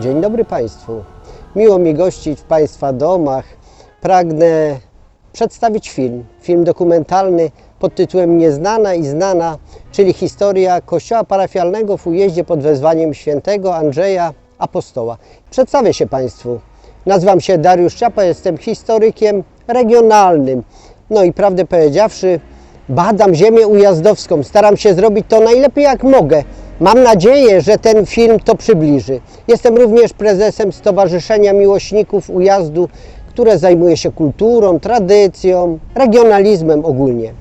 Dzień dobry Państwu. Miło mi gościć w Państwa domach. Pragnę przedstawić film, film dokumentalny pod tytułem Nieznana i Znana, czyli historia kościoła parafialnego w ujeździe pod wezwaniem świętego Andrzeja Apostoła. Przedstawię się Państwu. Nazywam się Dariusz Ciapa, jestem historykiem regionalnym. No i prawdę powiedziawszy, badam ziemię ujazdowską. Staram się zrobić to najlepiej jak mogę. Mam nadzieję, że ten film to przybliży. Jestem również prezesem Stowarzyszenia Miłośników Ujazdu, które zajmuje się kulturą, tradycją, regionalizmem ogólnie.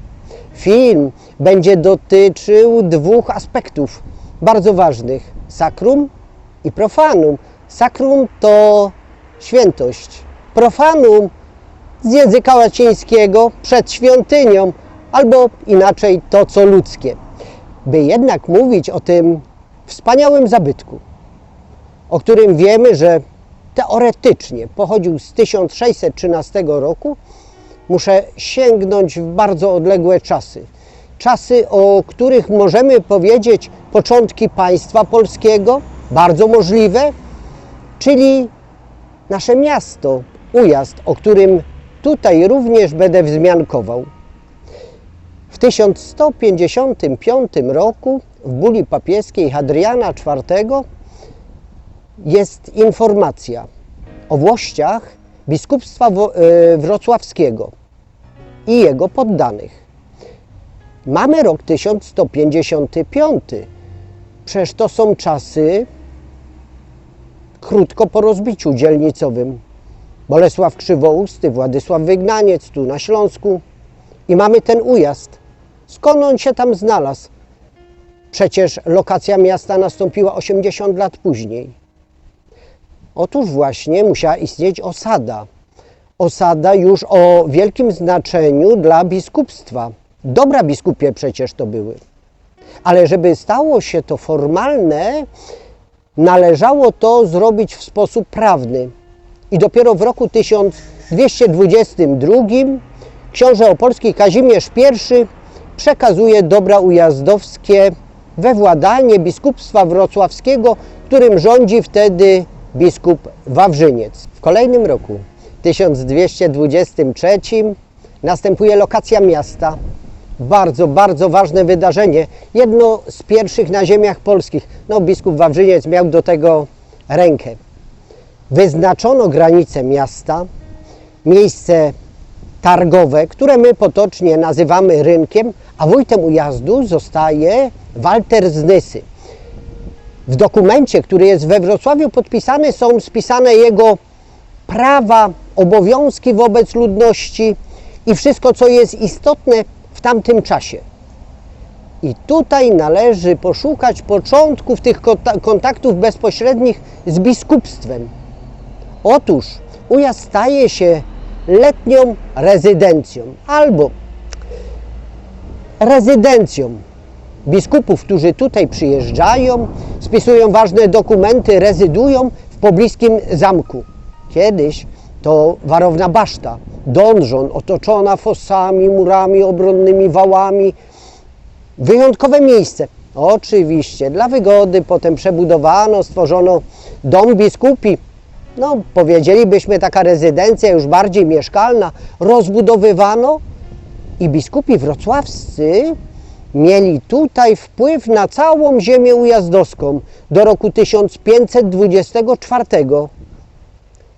Film będzie dotyczył dwóch aspektów bardzo ważnych: sakrum i profanum. Sakrum to świętość, profanum z języka łacińskiego przed świątynią, albo inaczej to, co ludzkie. By jednak mówić o tym wspaniałym zabytku, o którym wiemy, że teoretycznie pochodził z 1613 roku, muszę sięgnąć w bardzo odległe czasy. Czasy, o których możemy powiedzieć początki państwa polskiego, bardzo możliwe, czyli nasze miasto, Ujazd, o którym tutaj również będę wzmiankował. W 1155 roku w buli papieskiej Hadriana IV jest informacja o włościach biskupstwa e, wrocławskiego i jego poddanych. Mamy rok 1155. Przecież to są czasy krótko po rozbiciu dzielnicowym. Bolesław Krzywousty, Władysław Wygnaniec tu na Śląsku i mamy ten ujazd. Skąd on się tam znalazł? Przecież lokacja miasta nastąpiła 80 lat później. Otóż właśnie musiała istnieć osada. Osada już o wielkim znaczeniu dla biskupstwa. Dobra biskupie przecież to były. Ale żeby stało się to formalne, należało to zrobić w sposób prawny. I dopiero w roku 1222 książę opolski Kazimierz I przekazuje dobra ujazdowskie we władanie biskupstwa wrocławskiego, którym rządzi wtedy biskup Wawrzyniec. W kolejnym roku, 1223, następuje lokacja miasta. Bardzo, bardzo ważne wydarzenie. Jedno z pierwszych na ziemiach polskich. No, biskup Wawrzyniec miał do tego rękę. Wyznaczono granice miasta, miejsce targowe, które my potocznie nazywamy rynkiem, a wójtem ujazdu zostaje Walter z Nysy. W dokumencie, który jest we Wrocławiu podpisany, są spisane jego prawa, obowiązki wobec ludności i wszystko, co jest istotne w tamtym czasie. I tutaj należy poszukać początków tych konta- kontaktów bezpośrednich z biskupstwem. Otóż ujazd staje się letnią rezydencją albo rezydencją biskupów, którzy tutaj przyjeżdżają, spisują ważne dokumenty, rezydują w pobliskim zamku. Kiedyś to warowna baszta, donżon otoczona fosami, murami obronnymi, wałami. Wyjątkowe miejsce. Oczywiście, dla wygody potem przebudowano, stworzono dom biskupi. No, powiedzielibyśmy taka rezydencja już bardziej mieszkalna. Rozbudowywano i biskupi wrocławscy mieli tutaj wpływ na całą ziemię ujazdowską do roku 1524,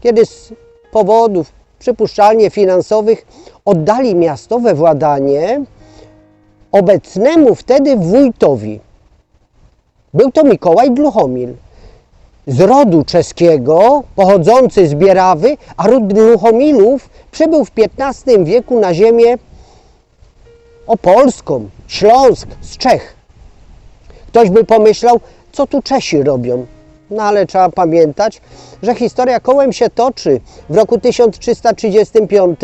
kiedy z powodów przypuszczalnie finansowych oddali miasto we władanie obecnemu wtedy wójtowi. Był to Mikołaj Dluchomil z rodu czeskiego, pochodzący z Bierawy, a ród Dluchomilów przybył w XV wieku na ziemię opolską, Śląsk, z Czech. Ktoś by pomyślał, co tu Czesi robią. No ale trzeba pamiętać, że historia kołem się toczy. W roku 1335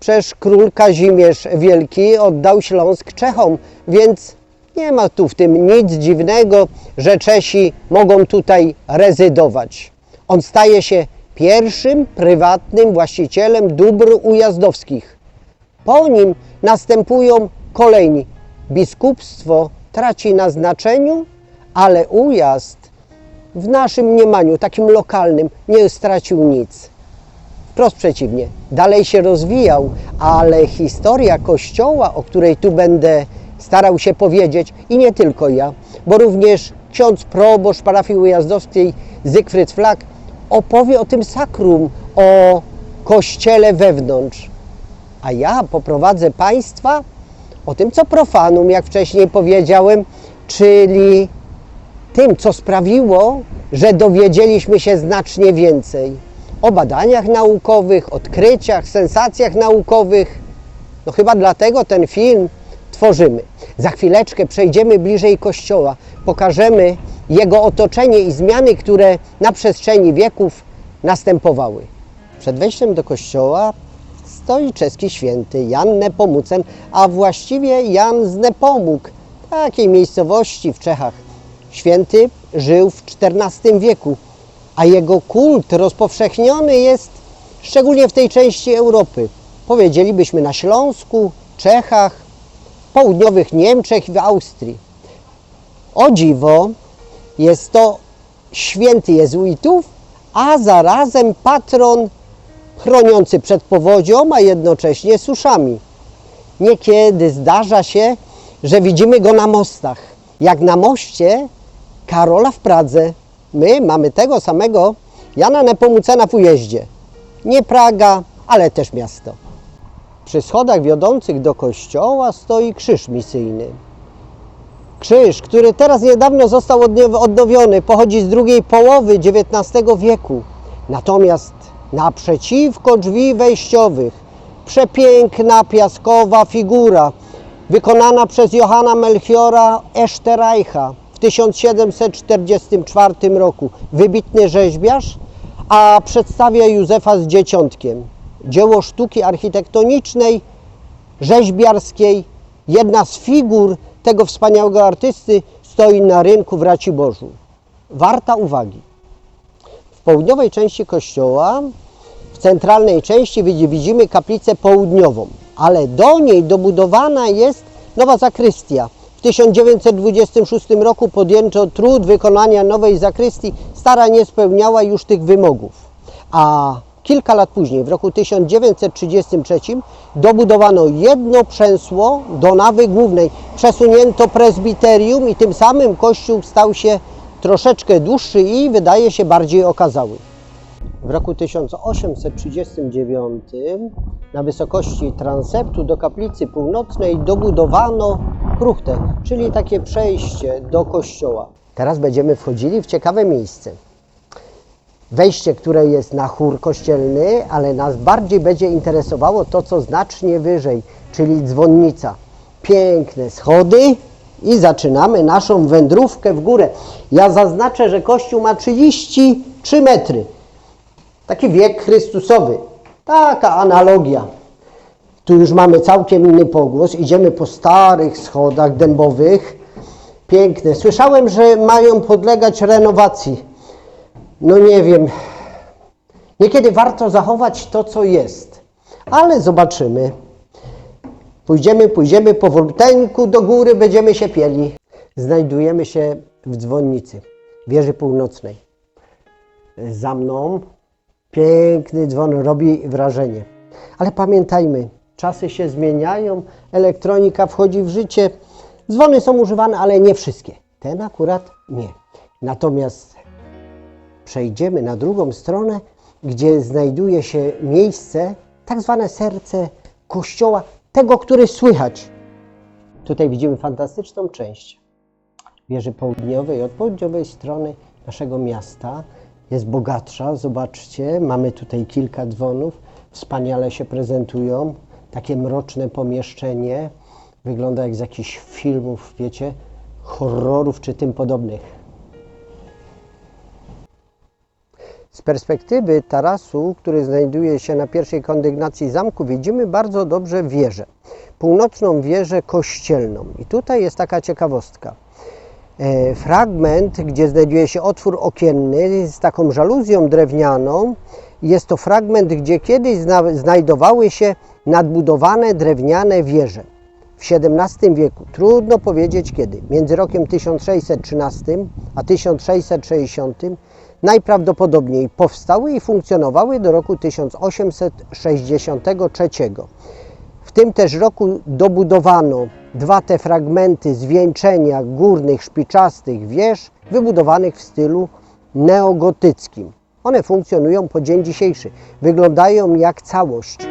przecież król Kazimierz Wielki oddał Śląsk Czechom, więc Nie ma tu w tym nic dziwnego, że Czesi mogą tutaj rezydować. On staje się pierwszym prywatnym właścicielem dóbr ujazdowskich. Po nim następują kolejni. Biskupstwo traci na znaczeniu, ale ujazd w naszym mniemaniu, takim lokalnym, nie stracił nic. Wprost przeciwnie, dalej się rozwijał, ale historia Kościoła, o której tu będę starał się powiedzieć, i nie tylko ja, bo również ksiądz proboszcz parafii ujazdowskiej Zygfryd Flak opowie o tym sakrum, o kościele wewnątrz. A ja poprowadzę Państwa o tym, co profanum, jak wcześniej powiedziałem, czyli tym, co sprawiło, że dowiedzieliśmy się znacznie więcej o badaniach naukowych, odkryciach, sensacjach naukowych. No chyba dlatego ten film tworzymy. Za chwileczkę przejdziemy bliżej kościoła, pokażemy jego otoczenie i zmiany, które na przestrzeni wieków następowały. Przed wejściem do kościoła stoi czeski święty Jan Nepomucen, a właściwie Jan z Nepomuk, takiej miejscowości w Czechach. Święty żył w XIV wieku, a jego kult rozpowszechniony jest szczególnie w tej części Europy. Powiedzielibyśmy na Śląsku, Czechach, południowych Niemczech i w Austrii. O dziwo, jest to święty jezuitów, a zarazem patron chroniący przed powodzią, a jednocześnie suszami. Niekiedy zdarza się, że widzimy go na mostach, jak na moście Karola w Pradze. My mamy tego samego Jana Nepomucena w ujeździe. Nie Praga, ale też miasto. Przy schodach wiodących do kościoła stoi krzyż misyjny. Krzyż, który teraz niedawno został odnow- odnowiony, pochodzi z drugiej połowy XIX wieku. Natomiast naprzeciwko drzwi wejściowych przepiękna piaskowa figura wykonana przez Johanna Melchiora Eszterajcha w 1744 roku. Wybitny rzeźbiarz, a przedstawia Józefa z dzieciątkiem. Dzieło sztuki architektonicznej, rzeźbiarskiej. Jedna z figur tego wspaniałego artysty stoi na rynku w Raciborzu. Warta uwagi. Południowej części kościoła, w centralnej części widzi- widzimy kaplicę południową, ale do niej dobudowana jest nowa zakrystia. W 1926 roku podjęto trud wykonania nowej zakrystii. Stara nie spełniała już tych wymogów. A kilka lat później, w roku 1933, dobudowano jedno przęsło do nawy głównej. Przesunięto prezbiterium i tym samym kościół stał się troszeczkę dłuższy i wydaje się bardziej okazały. W roku 1839 na wysokości transeptu do kaplicy północnej dobudowano kruchtę, czyli takie przejście do kościoła. Teraz będziemy wchodzili w ciekawe miejsce. Wejście, które jest na chór kościelny, ale nas bardziej będzie interesowało to, co znacznie wyżej, czyli dzwonnica. Piękne schody i zaczynamy naszą wędrówkę w górę. Ja zaznaczę, że kościół ma 33 metry. Taki wiek Chrystusowy. Taka analogia. Tu już mamy całkiem inny pogłos. Idziemy po starych schodach dębowych. Piękne. Słyszałem, że mają podlegać renowacji. No nie wiem. Niekiedy warto zachować to, co jest. Ale zobaczymy. Pójdziemy, pójdziemy powolutku do góry, będziemy się pieli. Znajdujemy się w dzwonnicy, wieży północnej. Za mną piękny dzwon robi wrażenie. Ale pamiętajmy, czasy się zmieniają, elektronika wchodzi w życie. Dzwony są używane, ale nie wszystkie. Ten akurat nie. Natomiast przejdziemy na drugą stronę, gdzie znajduje się miejsce, tak zwane serce kościoła, tego, który słychać. Tutaj widzimy fantastyczną część wieży południowej. Od południowej strony naszego miasta jest bogatsza. Zobaczcie, mamy tutaj kilka dzwonów. Wspaniale się prezentują. Takie mroczne pomieszczenie. Wygląda jak z jakichś filmów, wiecie, horrorów czy tym podobnych. Z perspektywy tarasu, który znajduje się na pierwszej kondygnacji zamku, widzimy bardzo dobrze wieżę. Północną wieżę kościelną. I tutaj jest taka ciekawostka. E, Fragment, gdzie znajduje się otwór okienny z taką żaluzją drewnianą, jest to fragment, gdzie kiedyś zna- znajdowały się nadbudowane drewniane wieże. W XVII wieku, trudno powiedzieć kiedy, między rokiem 1613 a 1660 najprawdopodobniej powstały i funkcjonowały do roku 1863. W tym też roku dobudowano dwa te fragmenty zwieńczenia górnych szpiczastych wież wybudowanych w stylu neogotyckim. One funkcjonują po dzień dzisiejszy. Wyglądają jak całość.